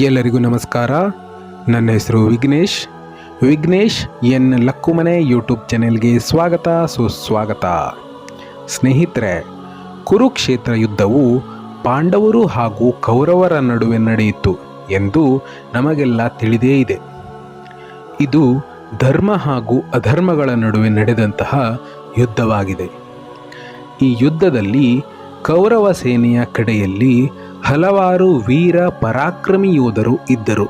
ಎಲ್ಲರಿಗೂ ನಮಸ್ಕಾರ. ನನ್ನ ಹೆಸರು ವಿಘ್ನೇಶ್. ವಿಘ್ನೇಶ್ ಎನ್ ಲಕ್ಕುಮನೆ ಯೂಟ್ಯೂಬ್ ಚಾನೆಲ್ಗೆ ಸ್ವಾಗತ, ಸುಸ್ವಾಗತ. ಸ್ನೇಹಿತರೆ, ಕುರುಕ್ಷೇತ್ರ ಯುದ್ಧವು ಪಾಂಡವರು ಹಾಗೂ ಕೌರವರ ನಡುವೆ ನಡೆಯಿತು ಎಂದು ನಮಗೆಲ್ಲ ತಿಳಿದೇ ಇದೆ. ಇದು ಧರ್ಮ ಹಾಗೂ ಅಧರ್ಮಗಳ ನಡುವೆ ನಡೆದಂತಹ ಯುದ್ಧವಾಗಿದೆ. ಈ ಯುದ್ಧದಲ್ಲಿ ಕೌರವ ಸೇನೆಯ ಕಡೆಯಲ್ಲಿ ಹಲವಾರು ವೀರ ಪರಾಕ್ರಮಿ ಯೋಧರು ಇದ್ದರು.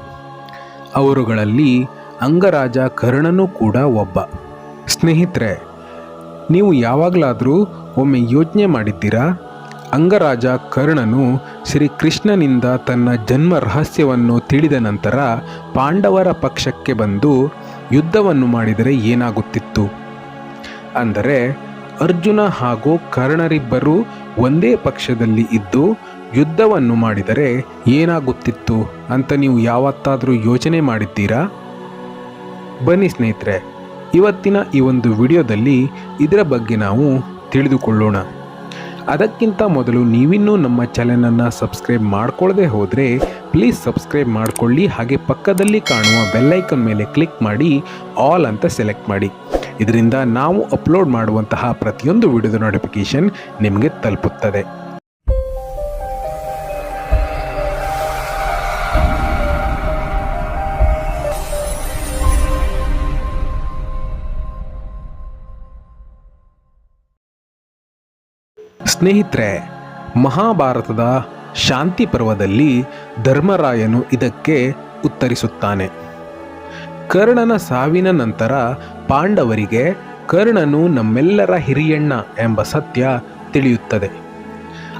ಅವರುಗಳಲ್ಲಿ ಅಂಗರಾಜ ಕರ್ಣನೂ ಕೂಡ ಒಬ್ಬ. ಸ್ನೇಹಿತರೆ, ನೀವು ಯಾವಾಗಲಾದರೂ ಒಮ್ಮೆ ಯೋಚನೆ ಮಾಡಿದ್ದೀರಾ? ಅಂಗರಾಜ ಕರ್ಣನು ಶ್ರೀಕೃಷ್ಣನಿಂದ ತನ್ನ ಜನ್ಮ ರಹಸ್ಯವನ್ನು ತಿಳಿದ ನಂತರ ಪಾಂಡವರ ಪಕ್ಷಕ್ಕೆ ಬಂದು ಯುದ್ಧವನ್ನು ಮಾಡಿದರೆ ಏನಾಗುತ್ತಿತ್ತು? ಅಂದರೆ ಅರ್ಜುನ ಹಾಗೂ ಕರ್ಣರಿಬ್ಬರು ಒಂದೇ ಪಕ್ಷದಲ್ಲಿ ಇದ್ದು ಯುದ್ಧವನ್ನು ಮಾಡಿದರೆ ಏನಾಗುತ್ತಿತ್ತು ಅಂತ ನೀವು ಯಾವತ್ತಾದರೂ ಯೋಚನೆ ಮಾಡಿದ್ದೀರಾ? ಬನ್ನಿ ಸ್ನೇಹಿತರೆ, ಇವತ್ತಿನ ಈ ಒಂದು ವಿಡಿಯೋದಲ್ಲಿ ಇದರ ಬಗ್ಗೆ ನಾವು ತಿಳಿದುಕೊಳ್ಳೋಣ. ಅದಕ್ಕಿಂತ ಮೊದಲು ನೀವಿನ್ನೂ ನಮ್ಮ ಚಾನಲನ್ನು ಸಬ್ಸ್ಕ್ರೈಬ್ ಮಾಡ್ಕೊಳ್ಳದೆ ಹೋದರೆ ಪ್ಲೀಸ್ ಸಬ್ಸ್ಕ್ರೈಬ್ ಮಾಡಿಕೊಳ್ಳಿ, ಹಾಗೆ ಪಕ್ಕದಲ್ಲಿ ಕಾಣುವ ಬೆಲ್ಲೈಕನ್ ಮೇಲೆ ಕ್ಲಿಕ್ ಮಾಡಿ, ಆಲ್ ಅಂತ ಸೆಲೆಕ್ಟ್ ಮಾಡಿ. ಇದರಿಂದ ನಾವು ಅಪ್ಲೋಡ್ ಮಾಡುವಂತಹ ಪ್ರತಿಯೊಂದು ವಿಡಿಯೋದ ನೋಟಿಫಿಕೇಶನ್ ನಿಮಗೆ ತಲುಪುತ್ತದೆ. ಸ್ನೇಹಿತರೆ, ಮಹಾಭಾರತದ ಶಾಂತಿ ಪರ್ವದಲ್ಲಿ ಧರ್ಮರಾಯನು ಇದಕ್ಕೆ ಉತ್ತರಿಸುತ್ತಾನೆ. ಕರ್ಣನ ಸಾವಿನ ನಂತರ ಪಾಂಡವರಿಗೆ ಕರ್ಣನು ನಮ್ಮೆಲ್ಲರ ಹಿರಿಯಣ್ಣ ಎಂಬ ಸತ್ಯ ತಿಳಿಯುತ್ತದೆ.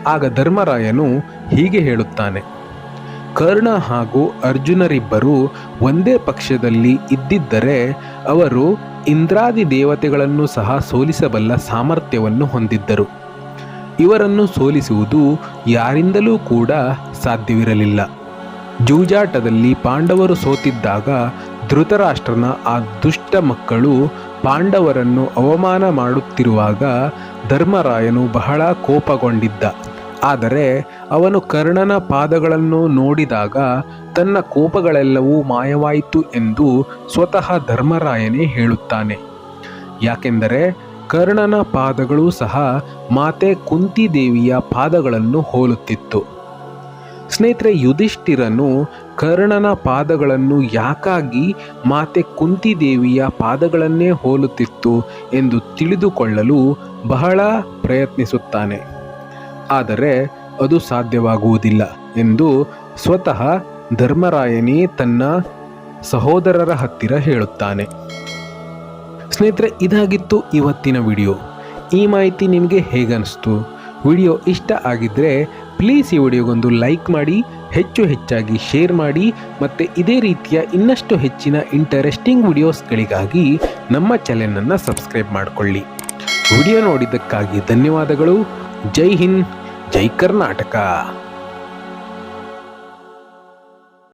ಆಗ ಧರ್ಮರಾಯನು ಹೀಗೆ ಹೇಳುತ್ತಾನೆ, ಕರ್ಣ ಹಾಗೂ ಅರ್ಜುನರಿಬ್ಬರು ಒಂದೇ ಪಕ್ಷದಲ್ಲಿ ಇದ್ದಿದ್ದರೆ ಅವರು ಇಂದ್ರಾದಿ ದೇವತೆಗಳನ್ನು ಸಹ ಸೋಲಿಸಬಲ್ಲ ಸಾಮರ್ಥ್ಯವನ್ನು ಹೊಂದಿದ್ದರು. ಇವರನ್ನು ಸೋಲಿಸುವುದು ಯಾರಿಂದಲೂ ಕೂಡ ಸಾಧ್ಯವಿರಲಿಲ್ಲ. ಜೂಜಾಟದಲ್ಲಿ ಪಾಂಡವರು ಸೋತಿದ್ದಾಗ ಧೃತರಾಷ್ಟ್ರನ ಆ ದುಷ್ಟ ಮಕ್ಕಳು ಪಾಂಡವರನ್ನು ಅವಮಾನ ಮಾಡುತ್ತಿರುವಾಗ ಧರ್ಮರಾಯನು ಬಹಳ ಕೋಪಗೊಂಡಿದ್ದ. ಆದರೆ ಅವನು ಕರ್ಣನ ಪಾದಗಳನ್ನು ನೋಡಿದಾಗ ತನ್ನ ಕೋಪಗಳೆಲ್ಲವೂ ಮಾಯವಾಯಿತು ಎಂದು ಸ್ವತಃ ಧರ್ಮರಾಯನೇ ಹೇಳುತ್ತಾನೆ. ಯಾಕೆಂದರೆ ಕರ್ಣನ ಪಾದಗಳು ಸಹ ಮಾತೆ ಕುಂತಿದೇವಿಯ ಪಾದಗಳನ್ನು ಹೋಲುತ್ತಿತ್ತು. ಸ್ನೇಹಿತರೆ, ಯುಧಿಷ್ಠಿರನು ಕರ್ಣನ ಪಾದಗಳನ್ನು ಯಾಕಾಗಿ ಮಾತೆ ಕುಂತಿದೇವಿಯ ಪಾದಗಳನ್ನೇ ಹೋಲುತ್ತಿತ್ತು ಎಂದು ತಿಳಿದುಕೊಳ್ಳಲು ಬಹಳ ಪ್ರಯತ್ನಿಸುತ್ತಾನೆ. ಆದರೆ ಅದು ಸಾಧ್ಯವಾಗುವುದಿಲ್ಲ ಎಂದು ಸ್ವತಃ ಧರ್ಮರಾಯನೇ ತನ್ನ ಸಹೋದರರ ಹತ್ತಿರ ಹೇಳುತ್ತಾನೆ. ಸ್ನೇಹಿತರೆ, ಇದಾಗಿತ್ತು ಇವತ್ತಿನ ವಿಡಿಯೋ. ಈ ಮಾಹಿತಿ ನಿಮಗೆ ಹೇಗನ್ನಿಸ್ತು ವಿಡಿಯೋ ಇಷ್ಟ ಆಗಿದ್ದರೆ ಪ್ಲೀಸ್ ಈ ವಿಡಿಯೋಗೊಂದು ಲೈಕ್ ಮಾಡಿ, ಹೆಚ್ಚು ಹೆಚ್ಚಾಗಿ ಶೇರ್ ಮಾಡಿ ಮತ್ತು ಇದೇ ರೀತಿಯ ಇನ್ನಷ್ಟು ಹೆಚ್ಚಿನ ಇಂಟರೆಸ್ಟಿಂಗ್ ವಿಡಿಯೋಸ್ಗಳಿಗಾಗಿ ನಮ್ಮ ಚಾನೆಲನ್ನು ಸಬ್ಸ್ಕ್ರೈಬ್ ಮಾಡಿಕೊಳ್ಳಿ. ವಿಡಿಯೋ ನೋಡಿದ್ದಕ್ಕಾಗಿ ಧನ್ಯವಾದಗಳು. ಜೈ ಹಿಂದ್, ಜೈ ಕರ್ನಾಟಕ.